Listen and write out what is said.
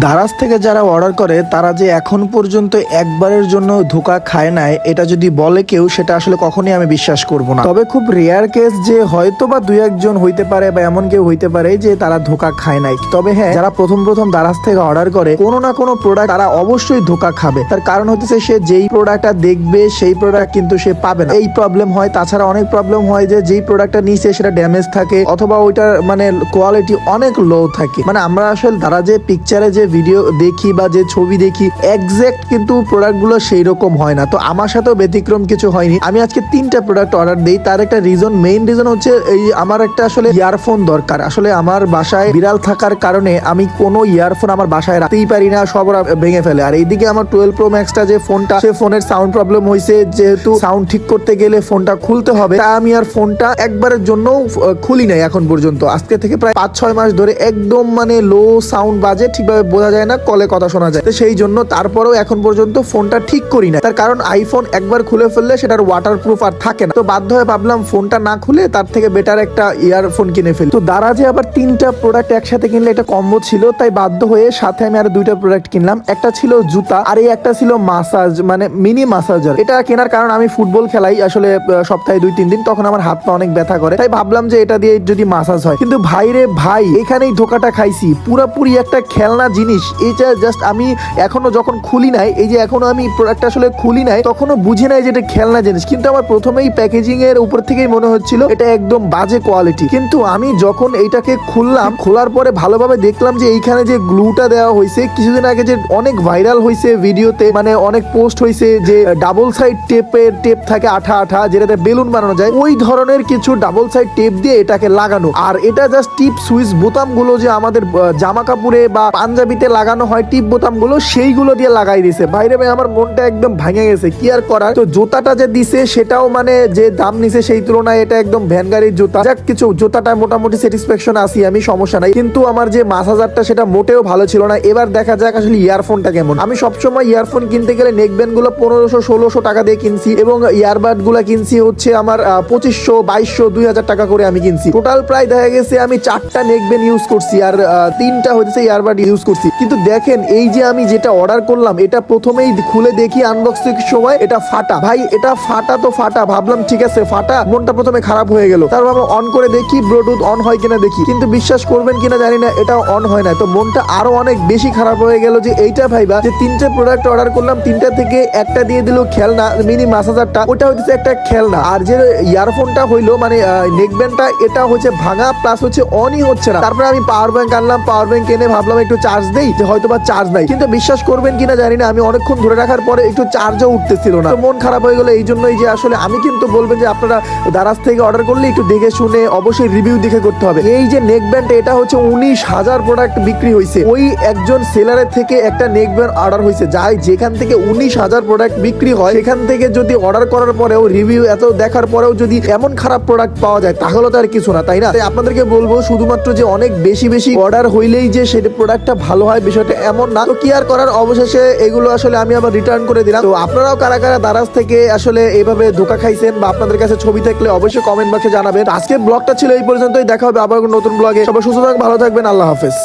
দারাজ থেকে যারা অর্ডার করে, তারা যে এখন পর্যন্ত একবারের জন্য ধোকা খায় নাই, এটা যদি বলে কেউ, সেটা আসলে কখনোই আমি বিশ্বাস করব না। তবে খুব রেয়ার কেস যে হয়তো বা দুই একজন হইতে পারে বা এমন কেউ হইতে পারে যে তারা ধোকা খায় নাই। তবে হ্যাঁ যারা প্রথম প্রথম দারাজ থেকে অর্ডার করে, কোনো না কোনো প্রোডাক্ট তারা অবশ্যই ধোকা খাবে। তার কারণ হচ্ছে সে যেই প্রোডাক্টটা দেখবে, সেই প্রোডাক্ট কিন্তু সে পাবে না। এই প্রবলেম হয়, তাছাড়া অনেক প্রবলেম হয় যে যেই প্রোডাক্টটা নিচে সেটা ড্যামেজ থাকে, অথবা ওইটার মানে কোয়ালিটি অনেক লো থাকে। মানে আমরা আসলে তারা যে পিকচারে যে ভিডিও দেখি বা যে ছবি দেখি এক্সাক্ট কিন্তু প্রোডাক্টগুলো সেই রকম হয় না। তো আমার সাথেও ব্যতিক্রম কিছু হয়নি। আমি আজকে তিনটা প্রোডাক্ট অর্ডার দিই। তার একটা রিজন মেইন রিজন হচ্ছে এই আমার একটা আসলে ইয়ারফোন দরকার। আসলে আমার বাসায় বিড়াল থাকার কারণে আমি কোনো ইয়ারফোন আমার বাসায় রাখতেই পারি না, সব ভেঙে ফেলে। আর এইদিকে আমার টুয়েলভ প্রো ম্যাক্সটা যে ফোনটা সে ফোনের সাউন্ড প্রবলেম হয়েছে যেহেতু সাউন্ড ঠিক করতে গেলে ফোনটা খুলতে হবে, তা আমি আর ফোনটা একবারের জন্য খুলি নাই এখন পর্যন্ত। আজকে থেকে প্রায় পাঁচ ছয় মাস ধরে একদম মানে লো সাউন্ড বাজে, ঠিকভাবে বোঝা যায় না, কলে কথা শোনা যায়। তো সেই জন্য তারপরেও এখন পর্যন্ত ফোনটা ঠিক করি না তার কারণ আইফোন একবার খুলে ফেললে সেটার ওয়াটার প্রুফ আর থাকে না। তো বাধ্য হয়ে ভাবলাম ফোনটা না খুলে তার থেকে বেটার একটা ইয়ারফোন কিনে ফেলি। তো দারাজে আবার তিনটা প্রোডাক্ট একসাথে কিনলে এটা কম্বো ছিল, তাই বাধ্য হয়ে সাথে আমি আর দুইটা প্রোডাক্ট কিনলাম। একটা ছিল জুতা, আর এই একটা ছিল মাসাজ মানে মিনি মাসাজার এটা কেনার কারণ আমি ফুটবল খেলাই আসলে সপ্তাহে দুই, তিন দিন, তখন আমার হাত পা অনেক ব্যথা করে। তাই ভাবলাম যে এটা দিয়ে যদি মাসাজ হয়। কিন্তু ভাই রে ভাই, এখানেই ধোকাটা খাইছি। পুরাপুরি একটা খেলনা জিনিস এইটা জাস্ট আমি এখনও যখন খুলি নাই, এই যে এখনও আমি প্রোডাক্ট আসলে খুলি নাই তখনও বুঝি নাই যে এটা খেলনা জিনিস। কিন্তু আমার প্রথমেই প্যাকেজিং এর উপর থেকেই মনে হচ্ছিল, এটা একদম বাজে কোয়ালিটি কিন্তু আমি যখন এইটাকে খুললাম, খোলার পরে ভালোভাবে দেখলাম যে এইখানে যে গ্লুটা দেওয়া হয়েছে, কিছুদিন আগে যে অনেক ভাইরাল হয়েছে ভিডিওতে মানে অনেক পোস্ট হয়েছে যে ডাবল সাইড টেপের টেপ থাকে আঠা আঠা, যেটাতে বেলুন বানানো যায়, ওই ধরনের কিছু ডাবল সাইড টেপ দিয়ে এটাকে লাগানো। আর এটা জাস্ট টিপ সুইচ বোতামগুলো যে আমাদের জামা কাপড়ে বা পাঞ্জাবিতে লাগানো হয় টিপ বোতামগুলো সেইগুলো দিয়ে লাগাই দিছে। বাইরে ভাই, আমার মনটা একদম ভেঙে গেছে, কি আর করার? তো জুতাটা যে দিছে, সেটাও মানে যে দাম নিছে সেই তুলনায় এটা একদম ভ্যান গাড়ির জুতা। যাক কিছু, জুতাটা মোটামুটি স্যাটিসফ্যাকশন আসি আমি সমস্যা নাই। কিন্তু আমার যে মাছ হাজারটা, সেটা মোটেও ভালো ছিল না। এবার দেখা যাক আসলে ইয়ারফোনটা কেমন। আমি সবসময় ইয়ারফোন কিনতে গেলে নেক ব্যান্ডগুলো পনেরোশো, ষোলোশো টাকা দিয়ে কিনছি এবং ইয়ারবাডগুলা কিনছি হচ্ছে আমার পঁচিশশো, বাইশশো, দুই হাজার টাকা করে আমি কিনছি। টোটাল প্রায় দেখা গেছে আমি চারটা নেক ব্যান্ড ইউজ করছি, আর তিনটা হচ্ছে ইয়ারবাড ইউজ করছি। কিন্তু দেখেন, এই যে আমি যেটা অর্ডার করলাম, এটা প্রথমেই খুলে দেখি আনবক্সিং সময় এটা ফাটা। ভাই, এটা ফাটা তো ফাটা। ভাবলাম, ঠিক আছে, ফাটা। মনটা প্রথমে খারাপ হয়ে গেল। তারপর অন করে দেখি ব্লুটুথ অন হয় কিনা দেখি। কিন্তু বিশ্বাস করবেন কিনা জানি না এটা অন হয় না তো মনটা আরও অনেক বেশি খারাপ হয়ে গেল যে এইটা ভাইবা, যে তিনটে প্রোডাক্ট অর্ডার করলাম, তিনটা থেকে একটা দিয়ে দিল খেলনা মিনি মাসাজারটা ওটা হচ্ছে একটা খেলনা। আর যে ইয়ারফোনটা হইল মানে নেকব্যান্ডটা এটা হচ্ছে ভাঙা প্লাস হচ্ছে অনই হচ্ছে না। তারপরে আমি পাওয়ার ব্যাংক আনলাম পাওয়ার ব্যাংক এনে ভাবলাম একটু চার্জ দেই যে হয়তো বা চার্জ নাই। কিন্তু বিশ্বাস করবেন কিনা জানি না, আমি অনেকক্ষণ ধরে রাখার পরে একটু চার্জও উঠতেছিল না। মন খারাপ হয়ে গেলো এই জন্যই যে আসলে আমি কিন্তু বলবেন যে আপনারা দারাজ থেকে অর্ডার করলে একটু দেখে শুনে অবশ্যই রিভিউ দেখে করতে হবে। এই যে নেক ব্যান্ড এটা হচ্ছে উনিশ হাজার প্রোডাক্ট বিক্রি হয়েছে ওই একজন সেলারের থেকে একটা নেক ব্যান্ড অর্ডার হয়েছে যাই যেখান থেকে উনিশ হাজার প্রোডাক্ট বিক্রি হয়, সেখান থেকে যদি অর্ডার করার পরেও রিভিউ এত দেখার পরেও যদি এমন খারাপ প্রোডাক্ট পাওয়া যায়, তাহলে তো আর কিছু না, তাই না? তাই আপনাদেরকে বলব, শুধুমাত্র যে অনেক বেশি বেশি অর্ডার হইলেই যে সেটা প্রোডাক্টটা ভালো হয় বিষয়টা এমন না। তো কি আর করার? অবশেষে এগুলো আসলে আমি আবার রিটার্ন করে দিলাম। তো আপনারাও কারা কারা দারাজ থেকে আসলে এইভাবে ধোকা খাইছেন বা আপনাদের কাছে ছবি থাকলে অবশ্যই কমেন্ট বক্সে জানাবেন। আজকে ব্লগটা ছিল এই পর্যন্তই। দেখা হবে আবার নতুন ব্লগে সবাই সুস্থ থাকবেন ভালো থাকবেন। আল্লাহ হাফেজ।